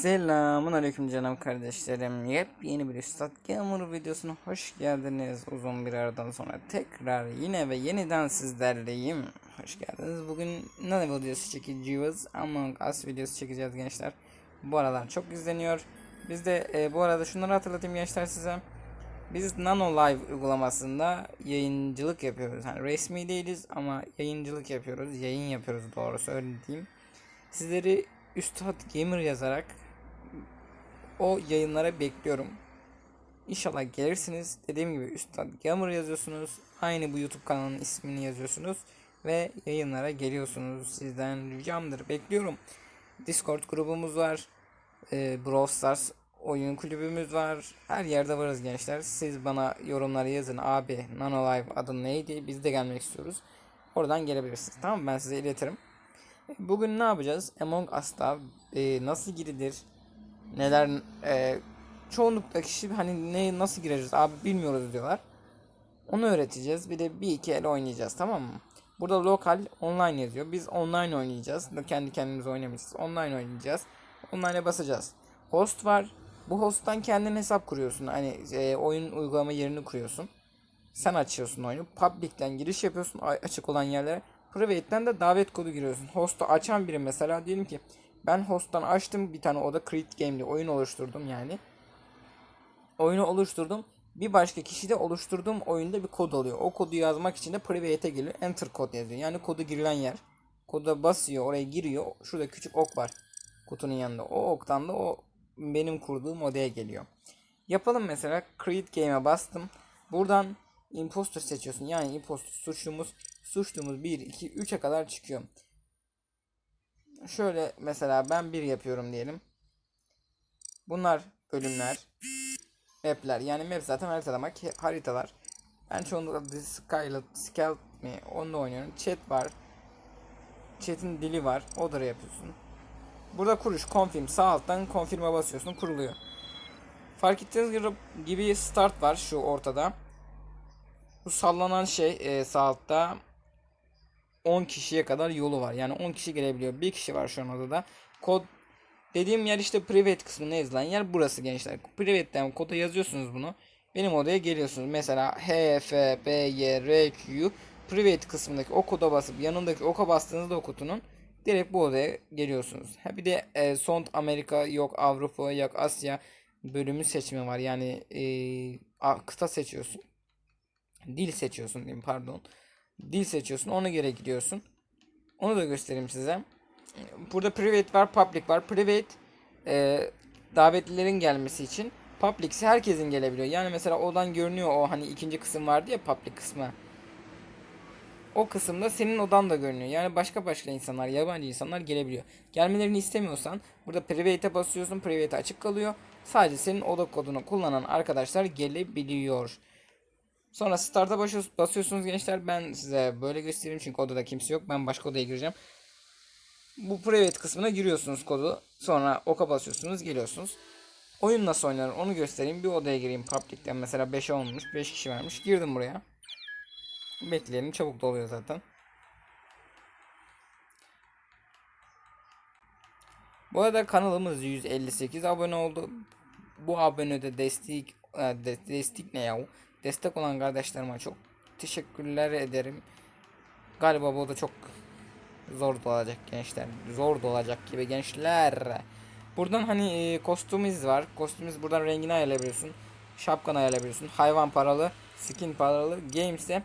Selamun aleyküm canım kardeşlerim. Yepyeni bir Üstad Gamer videosuna hoş geldiniz. Uzun bir aradan sonra tekrar yine ve yeniden sizlerleyim. Hoş geldiniz. Bugün ne videosu çekeceğiz? Among Us videosu çekeceğiz gençler. Bu aralar çok izleniyor. Biz de e, bu arada şunları hatırlatayım gençler size. Biz Nano Live uygulamasında yayıncılık yapıyoruz. Yani resmi değiliz ama yayıncılık yapıyoruz. Yayın yapıyoruz doğrusu öyle diyeyim. Sizleri Üstad Gamer yazarak o yayınlara bekliyorum. İnşallah gelirsiniz. Dediğim gibi Üstad Gamer yazıyorsunuz. Aynı bu YouTube kanalının ismini yazıyorsunuz. Ve yayınlara geliyorsunuz. Sizden ricamdır. Bekliyorum. Discord grubumuz var. Ee, Brawl Stars oyun kulübümüz var. Her yerde varız gençler. Siz bana yorumlara yazın. Abi Nano Live adın neydi? Biz de gelmek istiyoruz. Oradan gelebilirsiniz. Tamam? Ben size iletirim. Bugün ne yapacağız? Among Us'ta e, nasıl girilir? Neler e, çoğunlukla kişi hani ne nasıl gireceğiz abi bilmiyoruz diyorlar. Onu öğreteceğiz. Bir de bir iki el oynayacağız tamam mı? Burada lokal online yazıyor. Biz online oynayacağız. Kendi kendimize oynamayacağız. Online oynayacağız. Online'e basacağız. Host var. Bu host'tan kendin hesap kuruyorsun. Hani e, oyun uygulama yerini kuruyorsun. Sen açıyorsun oyunu. Public'ten giriş yapıyorsun açık olan yerlere. Private'den de davet kodu giriyorsun. Host'u açan biri mesela diyelim ki ben host'tan açtım bir tane oda Create Game'li oyun oluşturdum yani. Oyunu oluşturdum. Bir başka kişi de oluşturduğum oyunda bir kod alıyor. O kodu yazmak için de private'e geliyor. Enter kod yazıyor. Yani kodu girilen yer. Koda basıyor oraya giriyor. Şurada küçük ok var. Kutunun yanında. O oktan da o benim kurduğum odaya geliyor. Yapalım mesela Create Game'e bastım. Buradan imposter seçiyorsun. Yani imposter suçlumuz suçlumuz 1 2 3'e kadar çıkıyor. Şöyle mesela ben bir yapıyorum diyelim. Bunlar bölümler. Map'ler. Yani map zaten haritalamak haritalar. Ben çoğunlukla The Skylet, Scout mi onunla oynuyorum. Chat var. Chat'in dili var. Odara yapıyorsun. Burada kuruş confirm sağ alttan confirm'e basıyorsun kuruluyor. Fark ettiğiniz gibi start var şu ortada. Bu sallanan şey e, sağ altta 10 kişiye kadar yolu var. Yani 10 kişi gelebiliyor. Bir kişi var şu an odada. Kod dediğim yer işte private kısmında yazılan yer burası gençler. Private'den koda yazıyorsunuz bunu. Benim odaya geliyorsunuz. Mesela H, F, B, Y, R, Q private kısmındaki o koda basıp yanındaki oka bastığınızda o kutunun direkt bu odaya geliyorsunuz. Ha bir de e, Sont Amerika yok Avrupa yok Asya bölümü seçimi var. Yani e, kıta seçiyorsun. Dil seçiyorsun diyeyim pardon. Dil seçiyorsun ona göre gidiyorsun. Onu da göstereyim size. Burada private var public var. Private e, davetlilerin gelmesi için. Public ise herkesin gelebiliyor. Yani mesela odan görünüyor o hani ikinci kısım vardı ya public kısmı. O kısımda senin odan da görünüyor. Yani başka başka insanlar, yabancı insanlar gelebiliyor. Gelmelerini istemiyorsan burada private'e basıyorsun. Private açık kalıyor. Sadece senin oda kodunu kullanan arkadaşlar gelebiliyor. Sonra start'a basıyorsunuz gençler. Ben size böyle göstereyim çünkü odada kimse yok. Ben başka odaya gireceğim. Bu private kısmına giriyorsunuz kodu. Sonra oka basıyorsunuz geliyorsunuz. Oyun nasıl oynanır onu göstereyim. Bir odaya gireyim public'ten mesela 5 olmuş 5 kişi vermiş. Girdim buraya. Bekleyelim çabuk doluyor zaten. Bu arada kanalımız 158 abone oldu. Bu abonede destek e, destek ne ya? Destek olan kardeşlerime çok teşekkürler ederim. Galiba bu da çok zor dolacak gençler. Zor dolacak gibi gençler. Buradan hani e, kostümümüz var. Kostümümüz buradan rengini ayarlayabiliyorsun. Şapkanı ayarlayabiliyorsun. Hayvan paralı, skin paralı. Game ise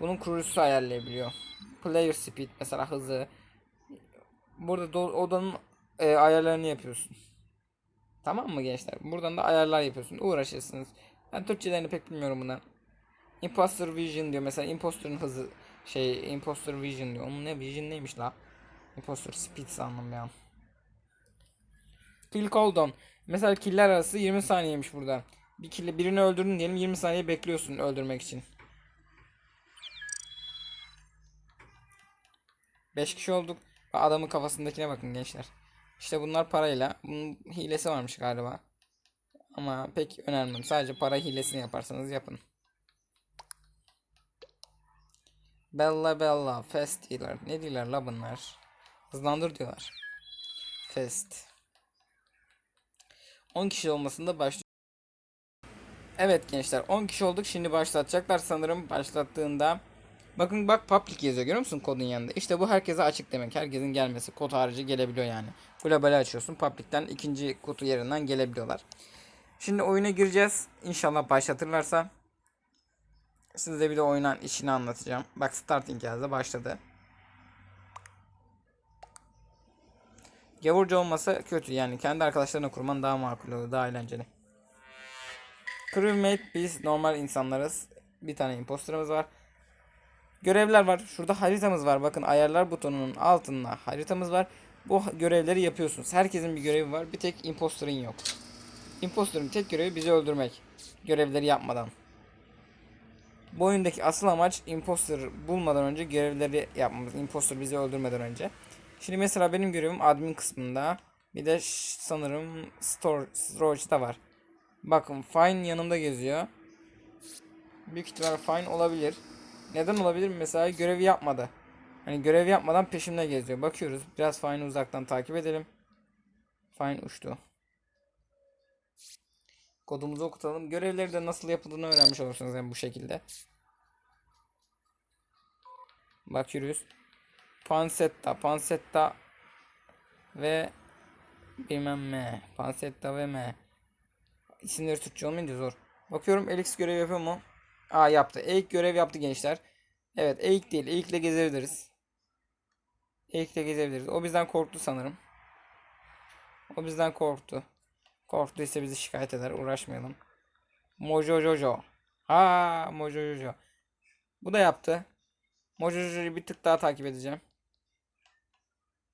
bunun kurucusu ayarlayabiliyor. Player speed mesela hızı. Burada odanın e, ayarlarını yapıyorsun. Tamam mı gençler? Buradan da ayarlar yapıyorsun. Uğraşırsınız. Ben Türkçelerini pek bilmiyorum bundan. Imposter Vision diyor. Mesela Imposter'ın hızı şey Imposter Vision diyor. Onun ne Vision neymiş la? Imposter Speed sandım an. Kill cooldown. Mesela killer arası 20 saniyeymiş burada. Bir kill birini öldürdün diyelim 20 saniye bekliyorsun öldürmek için. 5 kişi olduk. Adamın kafasındakine bakın gençler. İşte bunlar parayla. Bunun hilesi varmış galiba. Ama pek önermem. Sadece para hilesini yaparsanız yapın. Bella Bella Fast diyorlar. Ne diyorlar la bunlar? Hızlandır diyorlar. Fast. 10 kişi olmasında başlıyor. Evet gençler 10 kişi olduk. Şimdi başlatacaklar sanırım başlattığında. Bakın bak public yazıyor görüyor musun kodun yanında? İşte bu herkese açık demek. Herkesin gelmesi kod harici gelebiliyor yani. Globali açıyorsun. Public'ten ikinci kutu yerinden gelebiliyorlar. Şimdi oyuna gireceğiz. İnşallah başlatırlarsa. Size bir de oyunun işini anlatacağım. Bak starting yazdı başladı. Gavurca olmasa kötü yani kendi arkadaşlarına kurman daha makul olur daha eğlenceli. Crewmate biz normal insanlarız. Bir tane imposterımız var. Görevler var. Şurada haritamız var. Bakın ayarlar butonunun altında haritamız var. Bu görevleri yapıyorsunuz. Herkesin bir görevi var. Bir tek imposterın yok. Imposterın tek görevi bizi öldürmek. Görevleri yapmadan. Bu oyundaki asıl amaç imposter bulmadan önce görevleri yapmamız. Imposter bizi öldürmeden önce. Şimdi mesela benim görevim admin kısmında. Bir de sanırım store, storage'da var. Bakın Fine yanımda geziyor. Büyük ihtimalle Fine olabilir. Neden olabilir? Mesela görevi yapmadı. Hani görev yapmadan peşimde geziyor. Bakıyoruz. Biraz Fine'ı uzaktan takip edelim. Fine uçtu. Kodumuzu okutalım. Görevleri de nasıl yapıldığını öğrenmiş olursunuz yani bu şekilde. Bakıyoruz. Pansetta, pansetta ve bilmem ne. Pansetta ve M. İsimleri Türkçe olmayınca zor. Bakıyorum Elix görev yapıyor mu? Aa yaptı. Eik görev yaptı gençler. Evet Eik değil. Eik'le gezebiliriz. Eik'le gezebiliriz. O bizden korktu sanırım. O bizden korktu. Korktuysa bizi şikayet eder. Uğraşmayalım. Mojo Jojo. Ha Mojo Jojo. Bu da yaptı. Mojo Jojo'yu bir tık daha takip edeceğim.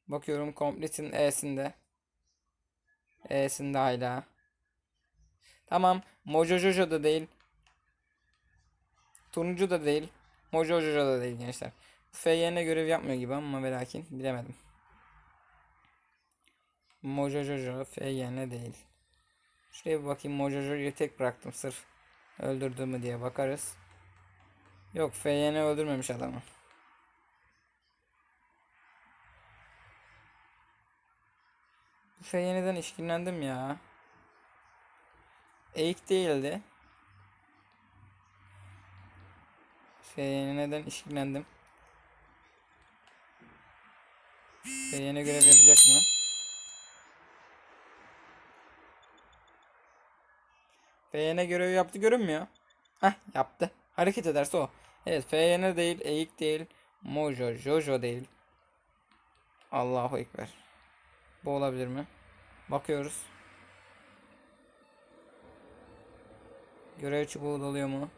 Bakıyorum Complete'in E'sinde. E'sinde hala. Tamam. Mojo Jojo da değil. Turuncu da değil. Mojo Jojo da değil gençler. FYN görev yapmıyor gibi ama ve lakin bilemedim. Mojo Jojo FYN değil. Şuraya bir bakayım Mojo Jojo'yu tek bıraktım sırf öldürdü mü diye bakarız. Yok FYN öldürmemiş adamı. Bu FYN'den işkillendim ya. Eğik değildi. FYN'den işkillendim. FYN görev yapacak mı? FYN görevi yaptı görünmüyor. Heh yaptı. Hareket ederse o. Evet FYN değil, Eğik değil, Mojo, Jojo değil. Allahu Ekber. Bu olabilir mi? Bakıyoruz. Görev çubuğu doluyor mu?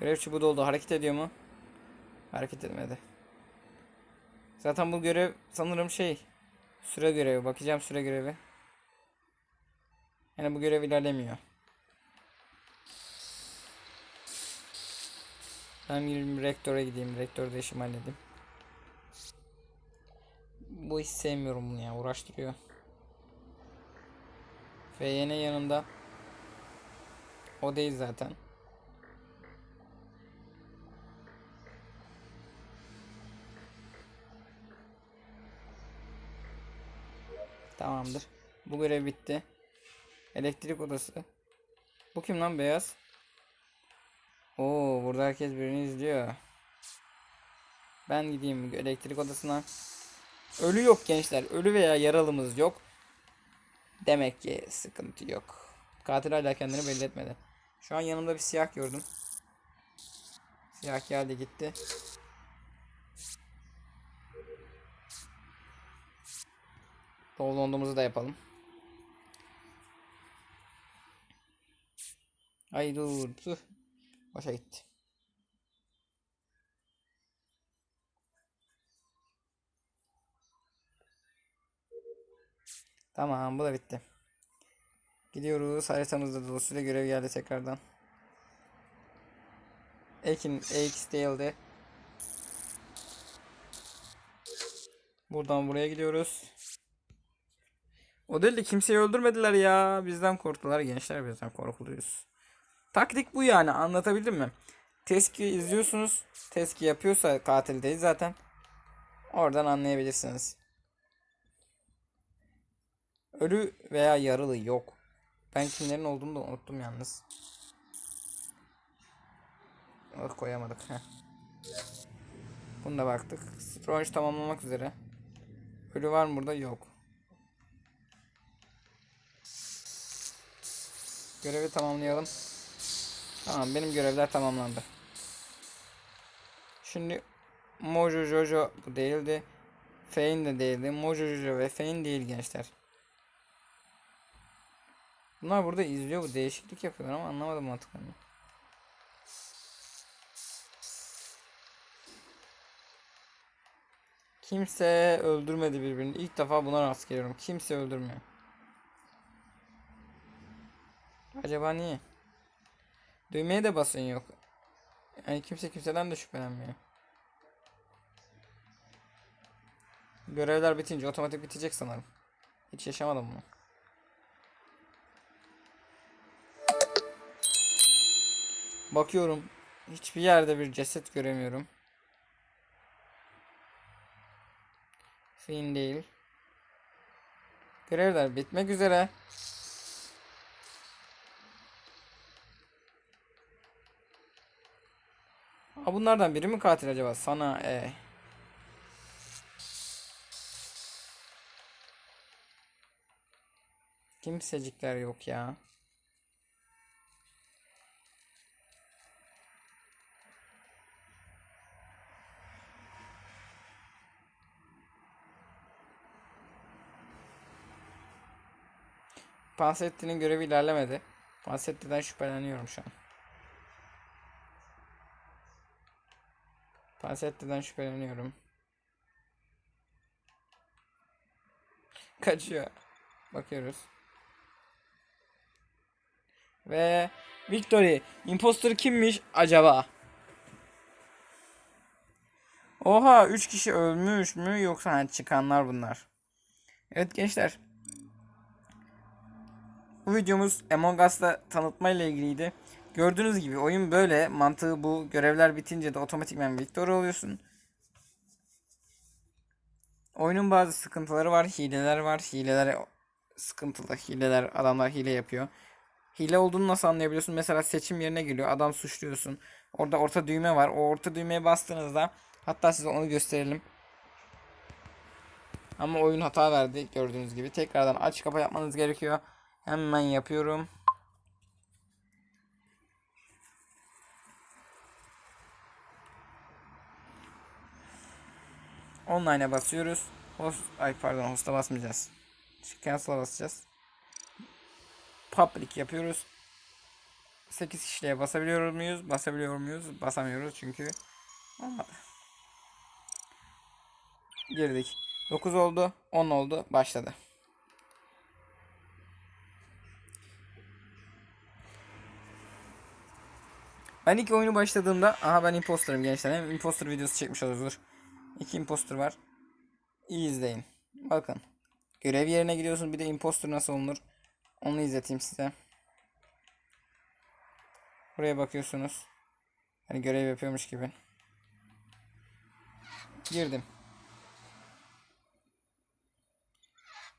Görev çubuğu doldu. Hareket ediyor mu? Hareket etmedi. Zaten bu görev sanırım şey süre görevi. Bakacağım süre görevi. Yani bu görev ilerlemiyor. Ben bir rektöre gideyim. Rektörde işimi halledeyim. Bu hiç sevmiyorum bunu ya. Uğraştırıyor. FYN yanında. O değil zaten. Tamamdır. Bu görev bitti. Elektrik odası. Bu kim lan beyaz? Oo burada herkes birini izliyor. Ben gideyim elektrik odasına. Ölü yok gençler. Ölü veya yaralımız yok. Demek ki sıkıntı yok. Katil hala kendini belli etmedi. Şu an yanımda bir siyah gördüm. Siyah geldi gitti. Doldonduğumuzu da yapalım. Ay dur dur. Boşa gitti. Tamam bu da bitti. Gidiyoruz. Haritamızda dolayısıyla görev geldi tekrardan. Ekin AX değildi. Buradan buraya gidiyoruz. O değil de kimseyi öldürmediler ya. Bizden korktular gençler bizden korkuluyoruz. Taktik bu yani anlatabildim mi? Teski izliyorsunuz. Teski yapıyorsa katil değil zaten. Oradan anlayabilirsiniz. Ölü veya yaralı yok. Ben kimlerin olduğunu da unuttum yalnız. Oh, koyamadık. Heh. Bunu da baktık. Strange tamamlamak üzere. Ölü var mı burada? Yok. Görevi tamamlayalım. Tamam benim görevler tamamlandı. Şimdi Mojo Jojo bu değildi. Fein de değildi. Mojo Jojo ve Fein değil gençler. Bunlar burada izliyor bu değişiklik yapıyorlar ama anlamadım mantıklarını. Kimse öldürmedi birbirini. İlk defa buna rast geliyorum. Kimse öldürmüyor. Acaba niye? Düğmeye de basın yok. Yani kimse kimseden de şüphelenmiyor. Görevler bitince otomatik bitecek sanırım. Hiç yaşamadım bunu. Bakıyorum. Hiçbir yerde bir ceset göremiyorum. Fin değil. Görevler bitmek üzere. Aa, bunlardan biri mi katil acaba? Sana e. Kimsecikler yok ya. Pansetti'nin görevi ilerlemedi. Pansetti'den şüpheleniyorum şu an. Pansetti'den şüpheleniyorum. Kaçıyor. Bakıyoruz. Ve Victory. Imposter kimmiş acaba? Oha 3 kişi ölmüş mü yoksa hani çıkanlar bunlar. Evet gençler. Bu videomuz Among Us'ta tanıtma ile ilgiliydi. Gördüğünüz gibi oyun böyle. Mantığı bu. Görevler bitince de otomatikman Victor oluyorsun. Oyunun bazı sıkıntıları var. Hileler var. Hileler sıkıntılı. Hileler adamlar hile yapıyor. Hile olduğunu nasıl anlayabiliyorsun? Mesela seçim yerine geliyor. Adam suçluyorsun. Orada orta düğme var. O orta düğmeye bastığınızda hatta size onu gösterelim. Ama oyun hata verdi gördüğünüz gibi. Tekrardan aç kapa yapmanız gerekiyor. Hemen yapıyorum. Online'a basıyoruz. Host, ay pardon host'a basmayacağız. Cancel'a basacağız. Public yapıyoruz. 8 kişiye basabiliyor muyuz? Basabiliyor muyuz? Basamıyoruz çünkü olmadı. Girdik. 9 oldu. 10 oldu. Başladı. Ben ilk oyunu başladığımda aha ben imposterım gençler. Hem imposter videosu çekmiş oluruz. İki imposter var. İyi izleyin. Bakın. Görev yerine gidiyorsun. Bir de imposter nasıl olunur. Onu izleteyim size. Buraya bakıyorsunuz. Hani görev yapıyormuş gibi. Girdim.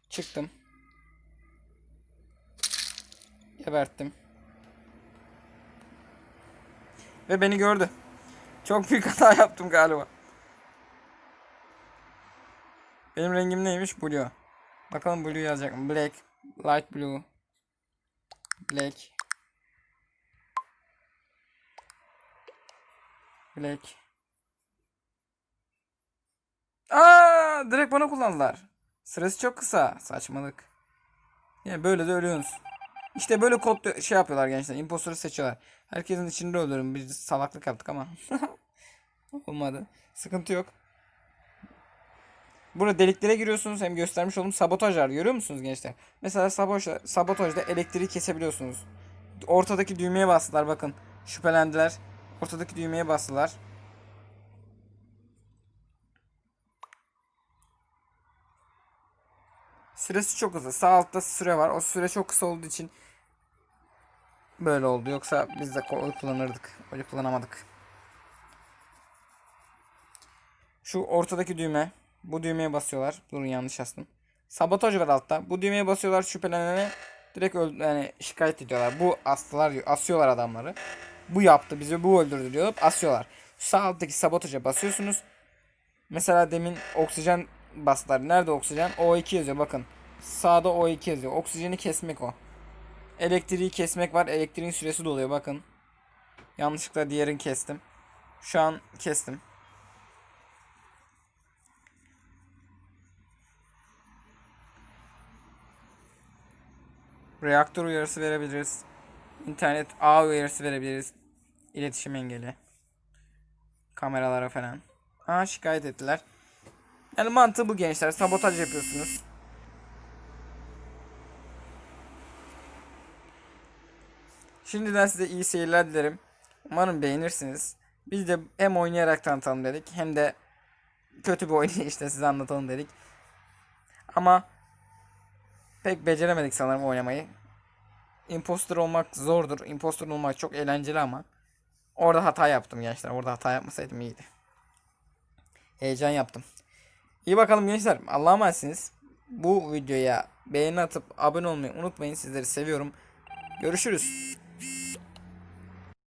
Çıktım. Geberttim. Ve beni gördü. Çok büyük hata yaptım galiba. Benim rengim neymiş? Blue. Bakalım blue yazacak mı? Black. Light blue. Black. Black. Aa, direkt bana kullandılar. Sırası çok kısa. Saçmalık. Yani böyle de ölüyorsunuz. İşte böyle kod şey yapıyorlar gençler. Imposter'ı seçiyorlar. Herkesin içinde ölürüm. Biz salaklık yaptık ama. Olmadı. Sıkıntı yok. Burada deliklere giriyorsunuz. Hem göstermiş oldum. Sabotaj var. Görüyor musunuz gençler? Mesela sabotaj, sabotajda elektriği kesebiliyorsunuz. Ortadaki düğmeye bastılar bakın. Şüphelendiler. Ortadaki düğmeye bastılar. Süresi çok hızlı. Sağ altta süre var. O süre çok kısa olduğu için böyle oldu. Yoksa biz de oy kullanırdık. Oy kullanamadık. Şu ortadaki düğme. Bu düğmeye basıyorlar. Durun yanlış astım. Sabotaj var altta. Bu düğmeye basıyorlar şüphelenene direkt öl yani şikayet ediyorlar. Bu astılar. Asıyorlar adamları. Bu yaptı bizi bu öldürdü diyor. Asıyorlar. Sağ alttaki sabotaja basıyorsunuz. Mesela demin oksijen bastılar. Nerede oksijen? O2 yazıyor bakın. Sağda O2 yazıyor. Oksijeni kesmek o. Elektriği kesmek var. Elektriğin süresi doluyor bakın. Yanlışlıkla diğerini kestim. Şu an kestim. Reaktör uyarısı verebiliriz. İnternet ağ uyarısı verebiliriz. İletişim engeli. Kameralara falan. Aa şikayet ettiler. Yani mantığı bu gençler. Sabotaj yapıyorsunuz. Şimdiden size iyi seyirler dilerim. Umarım beğenirsiniz. Biz de hem oynayarak tanıtalım dedik hem de kötü bir işte size anlatalım dedik. Ama pek beceremedik sanırım oynamayı. Imposter olmak zordur. Imposter olmak çok eğlenceli ama orada hata yaptım gençler. Orada hata yapmasaydım iyiydi. Heyecan yaptım. İyi bakalım gençler. Allah'a emanetsiniz. Bu videoya beğeni atıp abone olmayı unutmayın. Sizleri seviyorum. Görüşürüz.